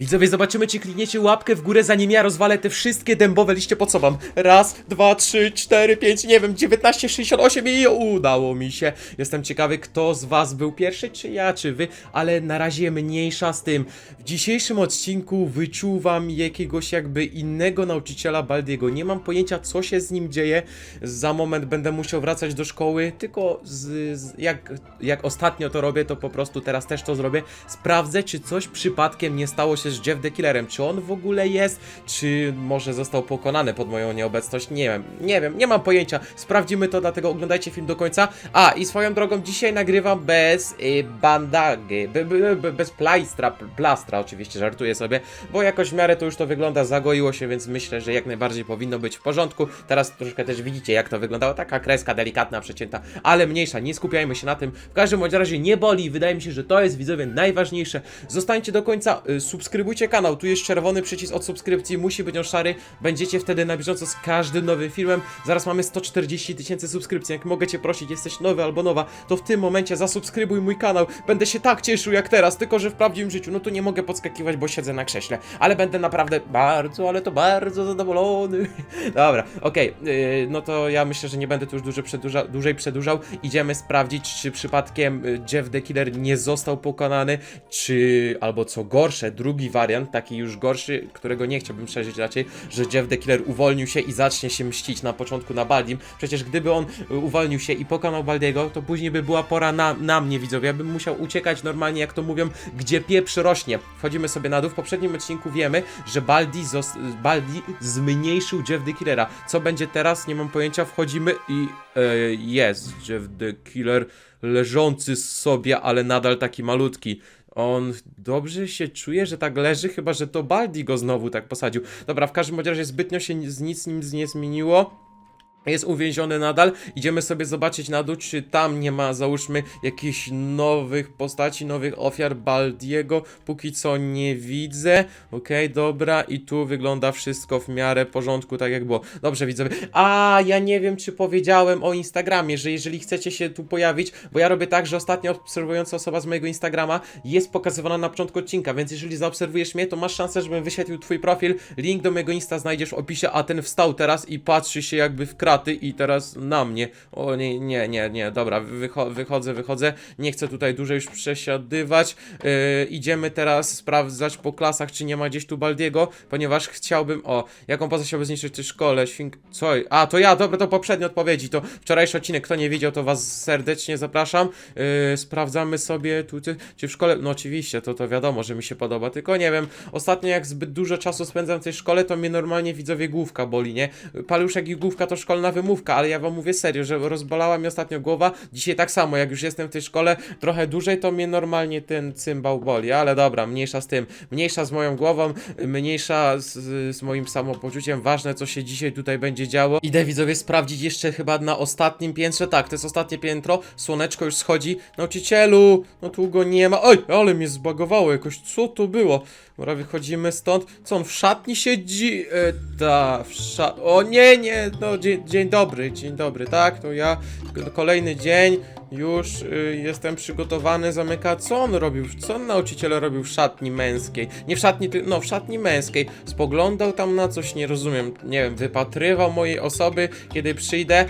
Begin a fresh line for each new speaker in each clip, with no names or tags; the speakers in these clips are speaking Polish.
Widzowie, zobaczymy, czy klikniecie łapkę w górę, zanim ja rozwalę te wszystkie dębowe liście, po co mam? Raz, dwa, trzy, cztery, pięć, nie wiem, 19, 68 i udało mi się. Jestem ciekawy, kto z was był pierwszy, czy ja, czy wy, ale na razie mniejsza z tym. W dzisiejszym odcinku wyczuwam jakiegoś jakby innego nauczyciela Baldiego. Nie mam pojęcia, co się z nim dzieje. Za moment będę musiał wracać do szkoły, tylko z, z, jak, jak ostatnio to robię, to po prostu teraz też to zrobię. Sprawdzę, czy coś przypadkiem nie stało się z Jeff the Killerem. Czy on w ogóle jest, czy może został pokonany pod moją nieobecność. Nie wiem, nie wiem, nie mam pojęcia. Sprawdzimy to, dlatego oglądajcie film do końca. A, i swoją drogą, dzisiaj nagrywam bez y, bandagi, be, be, be, bez plaistra, plastra oczywiście, żartuję sobie, bo jakoś w miarę to już to wygląda, zagoiło się, więc myślę, że jak najbardziej powinno być w porządku. Teraz troszkę też widzicie, jak to wyglądało, taka kreska delikatna, przecięta, ale mniejsza, nie skupiajmy się na tym. W każdym bądź razie nie boli, wydaje mi się, że to jest widzowie najważniejsze. Zostańcie do końca, y, subskrybujcie kanał, tu jest czerwony przycisk od subskrypcji, musi być on szary, będziecie wtedy na bieżąco z każdym nowym filmem. Zaraz mamy 140 tysięcy subskrypcji, jak mogę cię prosić, jesteś nowy albo nowa, to w tym momencie zasubskrybuj mój kanał, będę się tak cieszył jak teraz, tylko że w prawdziwym życiu, no to nie mogę podskakiwać, bo siedzę na krześle, ale będę naprawdę bardzo, ale to bardzo zadowolony. Dobra, okej, yy, no to ja myślę, że nie będę tu już dłużej, przedłuża, dłużej przedłużał. Idziemy sprawdzić, czy przypadkiem y, Jeff the Killer nie został pokonany, czy albo co gorsze, drugi wariant, taki już gorszy, którego nie chciałbym przeżyć raczej, że Jeff the Killer uwolnił się i zacznie się mścić na początku na Baldim. Przecież gdyby on y, uwolnił się i pokonał Baldiego, to później by była pora na, na mnie, widzowie. Ja bym musiał uciekać normalnie, jak to mówią, gdzie pieprz rośnie. Wchodzimy sobie na dół. W poprzednim odcinku wiemy, że Baldi, Baldi zmniejszył Jeff the Killera. Co będzie teraz? Nie mam pojęcia. Wchodzimy i e, jest Jeff the Killer leżący sobie, ale nadal taki malutki. On dobrze się czuje, że tak leży, chyba że to Baldi go znowu tak posadził. Dobra, w każdym razie zbytnio się nic, nic nim nie zmieniło. Jest uwięziony nadal. Idziemy sobie zobaczyć na dół, czy tam nie ma, załóżmy, jakichś nowych postaci, nowych ofiar Baldiego. Póki co nie widzę. Okej, dobra. I tu wygląda wszystko w miarę porządku, tak jak było. Dobrze, widzowie. A, ja nie wiem, czy powiedziałem o Instagramie, że jeżeli chcecie się tu pojawić, bo ja robię tak, że ostatnio obserwująca osoba z mojego Instagrama jest pokazywana na początku odcinka, więc jeżeli zaobserwujesz mnie, to masz szansę, żebym wyświetlił twój profil. Link do mojego Insta znajdziesz w opisie, a ten wstał teraz i patrzy się jakby w kraty i teraz na mnie. O nie, nie, nie, nie, dobra, wycho wychodzę, wychodzę. Nie chcę tutaj dłużej już przesiadywać. Yy, idziemy teraz sprawdzać po klasach, czy nie ma gdzieś tu Baldiego, ponieważ chciałbym, o, jaką poza chciałby zniszczyć w szkole, śwink... Co? A, to ja, dobra, to poprzednie odpowiedzi, to wczorajszy odcinek, kto nie widział, to was serdecznie zapraszam. Yy, sprawdzamy sobie tu, czy, czy w szkole, no oczywiście, to to wiadomo, że mi się podoba, tylko nie wiem, ostatnio jak zbyt dużo czasu spędzam w tej szkole, to mnie normalnie widzowie główka boli, nie? Paluszek i główka to szkolna wymówka, ale ja wam mówię serio, że rozbolała mi ostatnio głowa, dzisiaj tak samo, jak już jestem w tej szkole trochę dłużej, to mnie normalnie ten cymbał boli, ale dobra, mniejsza z tym, mniejsza z moją głową, mniejsza z, z moim samopoczuciem, ważne co się dzisiaj tutaj będzie działo. Idę widzowie sprawdzić jeszcze chyba na ostatnim piętrze, tak, to jest ostatnie piętro, słoneczko już schodzi, nauczycielu, no tu go nie ma, oj, ale mnie zbagowało jakoś, co to było? Dobra, wychodzimy stąd, co on w szatni siedzi? E, ta, w szat... O nie, nie, no dzień, dzień dobry, dzień dobry, tak, to ja, kolejny dzień, już y, jestem przygotowany, zamyka. Co on robił? Co on nauczyciel robił w szatni męskiej? Nie w szatni, ty- no w szatni męskiej. Spoglądał tam na coś, nie rozumiem. Nie wiem, wypatrywał mojej osoby. Kiedy przyjdę,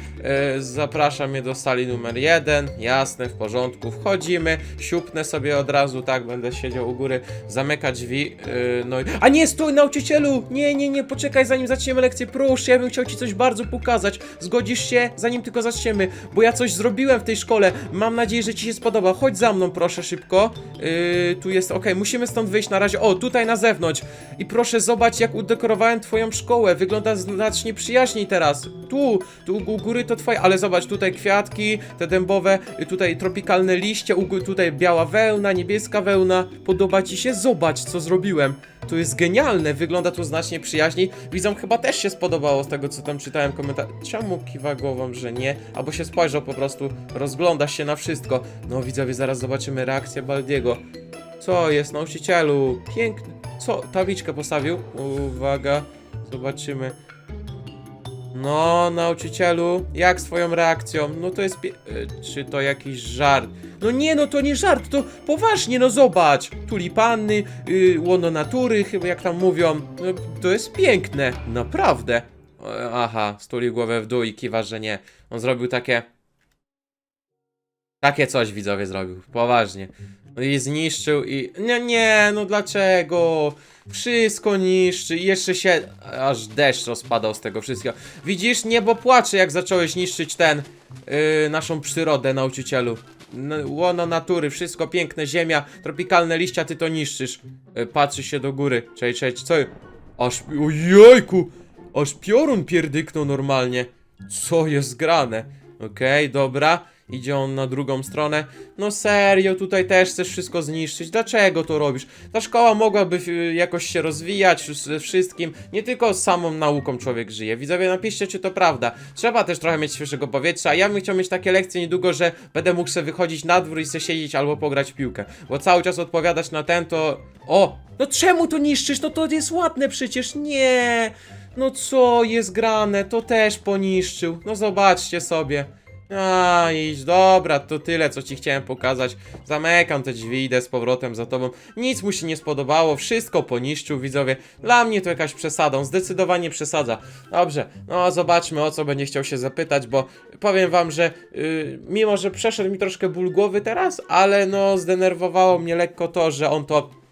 y, zaprasza mnie do sali numer jeden. Jasne, w porządku. Wchodzimy, siupnę sobie od razu, tak, będę siedział u góry, zamyka drzwi. y, no i... A nie, stój, nauczycielu! Nie, nie, nie, poczekaj, zanim zaczniemy lekcję. Proszę, ja bym chciał ci coś bardzo pokazać. Zgodzisz się? Zanim tylko zaczniemy, bo ja coś zrobiłem w tej szkole. Mam nadzieję, że ci się spodoba. Chodź za mną, proszę, szybko. Yy, tu jest, okej, musimy stąd wyjść na razie. O, tutaj na zewnątrz. I proszę, zobacz, jak udekorowałem twoją szkołę. Wygląda znacznie przyjaźniej teraz. Tu, tu u góry to twoje, ale zobacz, tutaj kwiatki, te dębowe, y, tutaj tropikalne liście, u tutaj biała wełna, niebieska wełna. Podoba ci się? Zobacz, co zrobiłem. To jest genialne, wygląda to znacznie przyjaźniej. Widzom chyba też się spodobało z tego, co tam czytałem komentarz. Czemu kiwa głową, że nie? Albo się spojrzał po prostu, rozgląda się na wszystko. No widzowie, zaraz zobaczymy reakcję Baldiego. Co jest, nauczycielu? Piękny. Co? Tabliczkę postawił? Uwaga, zobaczymy. No, nauczycielu, jak z twoją reakcją? No to jest. e, Czy to jakiś żart? No nie, no to nie żart, to poważnie, no zobacz. Tulipanny, y, łono natury, chyba jak tam mówią. No, to jest piękne, naprawdę. Aha, stuli głowę w dół i kiwa, że nie. On zrobił takie. Takie coś widzowie zrobił, poważnie. I zniszczył i... Nie, nie, no dlaczego? Wszystko niszczy i jeszcze się... Aż deszcz rozpadał z tego wszystkiego. Widzisz, niebo płacze jak zacząłeś niszczyć ten... Yy, naszą przyrodę, nauczycielu. Łono natury, wszystko piękne, ziemia, tropikalne liścia, ty to niszczysz. Yy, patrzy się do góry. Cześć, cześć, co? Aż... Ojejku! Aż piorun pierdyknął normalnie. Co jest grane? Okej, dobra. Idzie on na drugą stronę. No serio, tutaj też chcesz wszystko zniszczyć. Dlaczego to robisz? Ta szkoła mogłaby y, jakoś się rozwijać ze wszystkim. Nie tylko samą nauką człowiek żyje. Widzowie, napiszcie, czy to prawda. Trzeba też trochę mieć świeżego powietrza. Ja bym chciał mieć takie lekcje niedługo, że będę mógł sobie wychodzić na dwór i sobie siedzieć albo pograć piłkę. Bo cały czas odpowiadać na ten to... O! No czemu to niszczysz? No to jest ładne przecież. Nie! No co jest grane? To też poniszczył. No zobaczcie sobie. A, idź, dobra, to tyle, co ci chciałem pokazać. Zamykam te drzwi, idę z powrotem za tobą. Nic mu się nie spodobało, wszystko poniszczył, widzowie. Dla mnie to jakaś przesada, on zdecydowanie przesadza. Dobrze, no zobaczmy, o co będzie chciał się zapytać, bo powiem wam, że yy, mimo, że przeszedł mi troszkę ból głowy teraz, ale no zdenerwowało mnie lekko to, że on to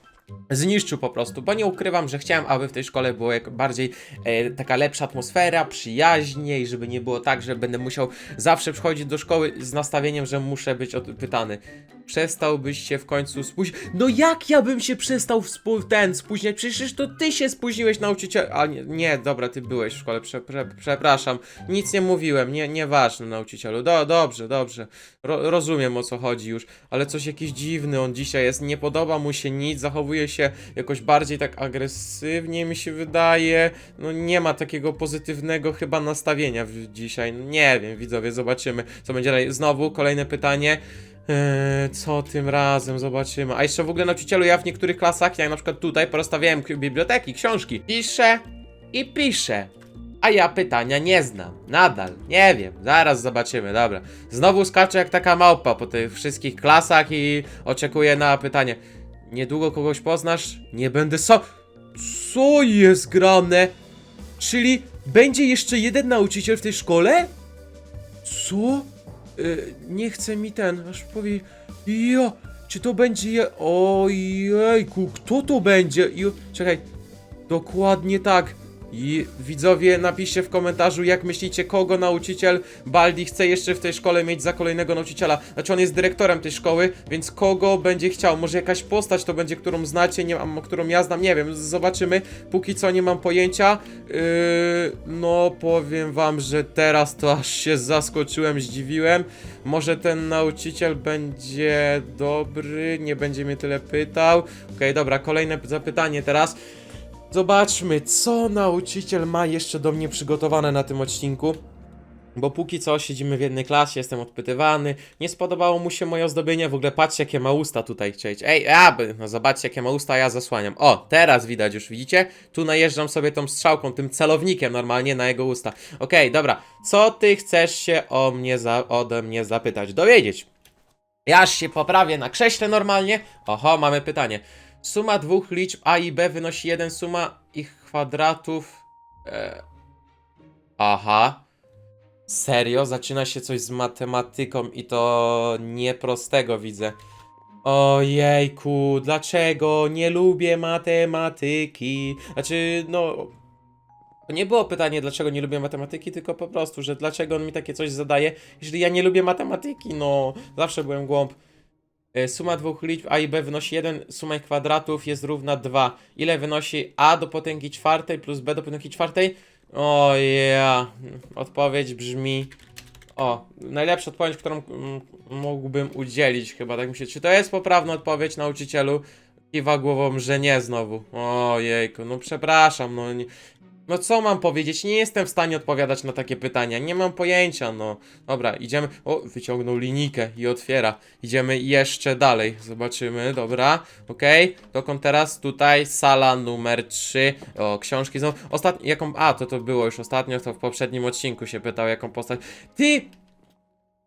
zniszczył po prostu, bo nie ukrywam, że chciałem, aby w tej szkole była jak bardziej e, taka lepsza atmosfera, przyjaźniej, żeby nie było tak, że będę musiał zawsze przychodzić do szkoły z nastawieniem, że muszę być odpytany. Przestałbyś się w końcu spóźnić? No jak ja bym się przestał współ- ten spóźniać? Przecież to ty się spóźniłeś nauczyciel... A nie, nie, dobra, ty byłeś w szkole, prze, prze, przepraszam. Nic nie mówiłem, nie, nieważne nauczycielu. Do, dobrze, dobrze. Ro, rozumiem o co chodzi już, ale coś jakiś dziwny on dzisiaj jest, nie podoba mu się nic, zachowuje się jakoś bardziej tak agresywnie mi się wydaje. No nie ma takiego pozytywnego chyba nastawienia dzisiaj. Nie wiem, widzowie, zobaczymy co będzie dalej. Znowu kolejne pytanie. Eee, co tym razem? Zobaczymy. A jeszcze w ogóle nauczycielu, ja w niektórych klasach, jak na przykład tutaj, porozstawiałem biblioteki, książki. Piszę i piszę. A ja pytania nie znam. Nadal. Nie wiem. Zaraz zobaczymy. Dobra. Znowu skaczę jak taka małpa po tych wszystkich klasach i oczekuję na pytanie. Niedługo kogoś poznasz? Nie będę so... Co jest grane? Czyli będzie jeszcze jeden nauczyciel w tej szkole? Co? Y, nie chce mi ten, aż powie... Jo, czy to będzie... Je... Ojejku, kto to będzie? Czekaj, dokładnie tak. I widzowie, napiszcie w komentarzu, jak myślicie, kogo nauczyciel Baldi chce jeszcze w tej szkole mieć za kolejnego nauczyciela. Znaczy, on jest dyrektorem tej szkoły, więc kogo będzie chciał? Może jakaś postać to będzie, którą znacie, nie mam, którą ja znam, nie wiem, zobaczymy. Póki co nie mam pojęcia. Yy, no, powiem wam, że teraz to aż się zaskoczyłem, zdziwiłem. Może ten nauczyciel będzie dobry, nie będzie mnie tyle pytał. Okej, dobra, kolejne zapytanie teraz. Zobaczmy, co nauczyciel ma jeszcze do mnie przygotowane na tym odcinku. Bo póki co siedzimy w jednej klasie, jestem odpytywany. Nie spodobało mu się moje ozdobienie. W ogóle patrzcie, jakie ma usta tutaj. Cześć. Ej, aby, no zobaczcie, jakie ma usta, ja zasłaniam. O, teraz widać już, widzicie? Tu najeżdżam sobie tą strzałką, tym celownikiem normalnie na jego usta. Okej, dobra. Co ty chcesz się o mnie za, ode mnie zapytać? Dowiedzieć. Ja się poprawię na krześle normalnie. Oho, mamy pytanie. Suma dwóch liczb a i b wynosi 1, suma ich kwadratów. E... Aha. Serio? Zaczyna się coś z matematyką i to nieprostego widzę. Ojejku, dlaczego nie lubię matematyki? Znaczy, no. Nie było pytanie, dlaczego nie lubię matematyki, tylko po prostu, że dlaczego on mi takie coś zadaje, jeżeli ja nie lubię matematyki, no. Zawsze byłem głąb. E, Suma dwóch liczb a i b wynosi 1, suma ich kwadratów jest równa 2. Ile wynosi a do potęgi czwartej plus b do potęgi czwartej? O ja. Odpowiedź brzmi... O, najlepsza odpowiedź, którą mógłbym udzielić chyba, tak mi się... Czy to jest poprawna odpowiedź, nauczycielu? Kiwa głową, że nie znowu. Ojejku, no przepraszam, no nie... No co mam powiedzieć? Nie jestem w stanie odpowiadać na takie pytania. Nie mam pojęcia, no. Dobra, idziemy. O, wyciągnął linijkę i otwiera. Idziemy jeszcze dalej. Zobaczymy, dobra. Okej. Dokąd teraz? Tutaj sala numer 3. O, książki znowu. Ostatnio. Jaką. A, to to było już ostatnio, to w poprzednim odcinku się pytał, jaką postać. Ty!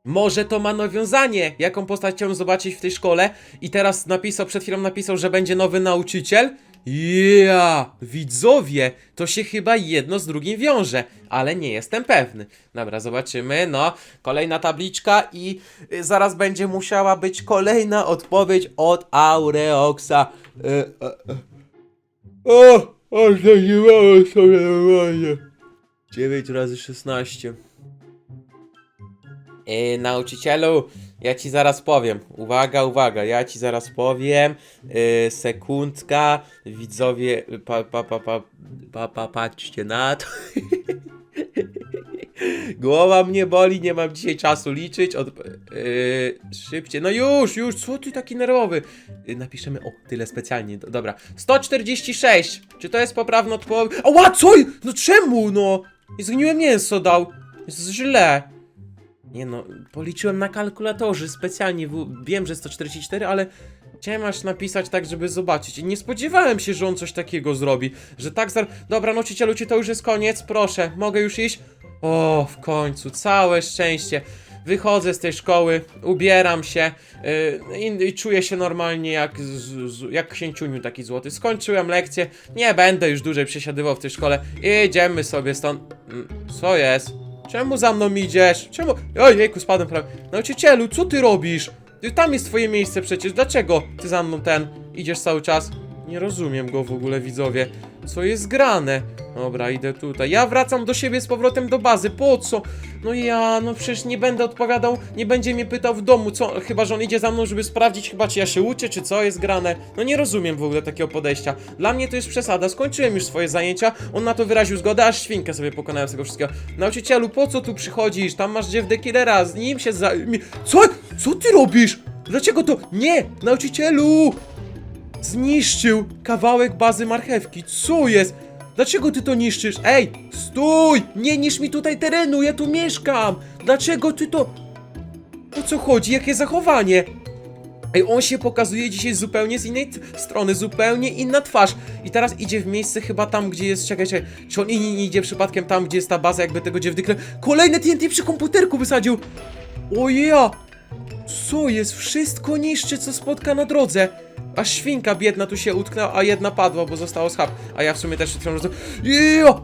Może to ma nawiązanie, jaką postać chciałem zobaczyć w tej szkole i teraz napisał, przed chwilą napisał, że będzie nowy nauczyciel? Ja, widzowie, to się chyba jedno z drugim wiąże, ale nie jestem pewny. Dobra, zobaczymy, no, kolejna tabliczka i y, zaraz będzie musiała być kolejna odpowiedź od Aureoxa. Y, y, y. O, o, zadziwało sobie normalnie. 9 razy 16. Yy, nauczycielu, ja ci zaraz powiem. Uwaga, uwaga, ja ci zaraz powiem. Yy, sekundka, widzowie, pa, pa, pa, pa, pa, pa, patrzcie na to. Głowa mnie boli, nie mam dzisiaj czasu liczyć. Od, yy, szybciej, no już, już, co ty taki nerwowy? Yy, napiszemy, o, tyle specjalnie, do, dobra. 146, czy to jest poprawna odpowiedź? Ała, co? No czemu, no? Zgniłe mięso dał. Jest źle. Nie no, policzyłem na kalkulatorze specjalnie, wiem, że 144, ale chciałem aż napisać tak, żeby zobaczyć. I nie spodziewałem się, że on coś takiego zrobi, że tak zar... Dobra, nauczycielu, czy to już jest koniec? Proszę, mogę już iść? O, w końcu, całe szczęście. Wychodzę z tej szkoły, ubieram się yy, i, i czuję się normalnie jak, z, z, jak księciuniu taki złoty. Skończyłem lekcję, nie będę już dłużej przesiadywał w tej szkole. Idziemy sobie stąd. Mm, Co jest? Czemu za mną idziesz? Czemu? Ojejku, spadłem prawie. Nauczycielu, co ty robisz? Tam jest twoje miejsce przecież. Dlaczego ty za mną ten idziesz cały czas? Nie rozumiem go w ogóle, widzowie. Co jest grane? Dobra, idę tutaj. Ja wracam do siebie z powrotem do bazy. Po co? No ja, no przecież nie będę odpowiadał, nie będzie mnie pytał w domu, co? Chyba, że on idzie za mną, żeby sprawdzić chyba, czy ja się uczę, czy co jest grane. No nie rozumiem w ogóle takiego podejścia. Dla mnie to jest przesada. Skończyłem już swoje zajęcia, on na to wyraził zgodę, aż świnkę sobie pokonałem z tego wszystkiego. Nauczycielu, po co tu przychodzisz? Tam masz Jeff the Killera, z nim się za... Co? Co ty robisz? Dlaczego to? Nie! Nauczycielu! Zniszczył kawałek bazy marchewki. Co jest? Dlaczego ty to niszczysz? Ej, stój! Nie niszcz mi tutaj terenu, ja tu mieszkam! Dlaczego ty to... O co chodzi? Jakie zachowanie? Ej, on się pokazuje dzisiaj zupełnie z innej strony, zupełnie inna twarz. I teraz idzie w miejsce chyba tam, gdzie jest... Czekaj, czekaj. Czy on nie, nie idzie przypadkiem tam, gdzie jest ta baza, jakby tego dziewdykle... Kolejne TNT przy komputerku wysadził! Ojeja! Co jest? Wszystko niszczy, co spotka na drodze. A świnka biedna tu się utknęła, a jedna padła, bo zostało schab. A ja w sumie też przed chwilą roz... Jeja!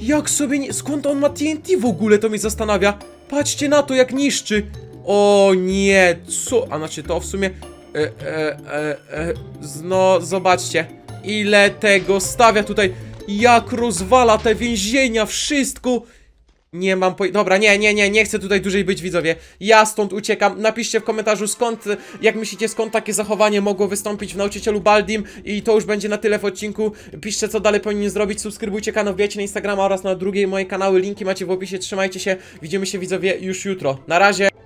Jak sobie nie... Skąd on ma TNT w ogóle? To mnie zastanawia. Patrzcie na to, jak niszczy. O nie, co? A znaczy to w sumie... E, e, e, e, no, zobaczcie. Ile tego stawia tutaj. Jak rozwala te więzienia, wszystko. Nie mam poj... Dobra, nie, nie, nie, nie chcę tutaj dłużej być, widzowie. Ja stąd uciekam. Napiszcie w komentarzu skąd, jak myślicie, skąd takie zachowanie mogło wystąpić w nauczycielu Baldim i to już będzie na tyle w odcinku. Piszcie, co dalej powinien zrobić. Subskrybujcie kanał, wbijajcie na Instagrama oraz na drugie moje kanały. Linki macie w opisie. Trzymajcie się. Widzimy się, widzowie, już jutro. Na razie.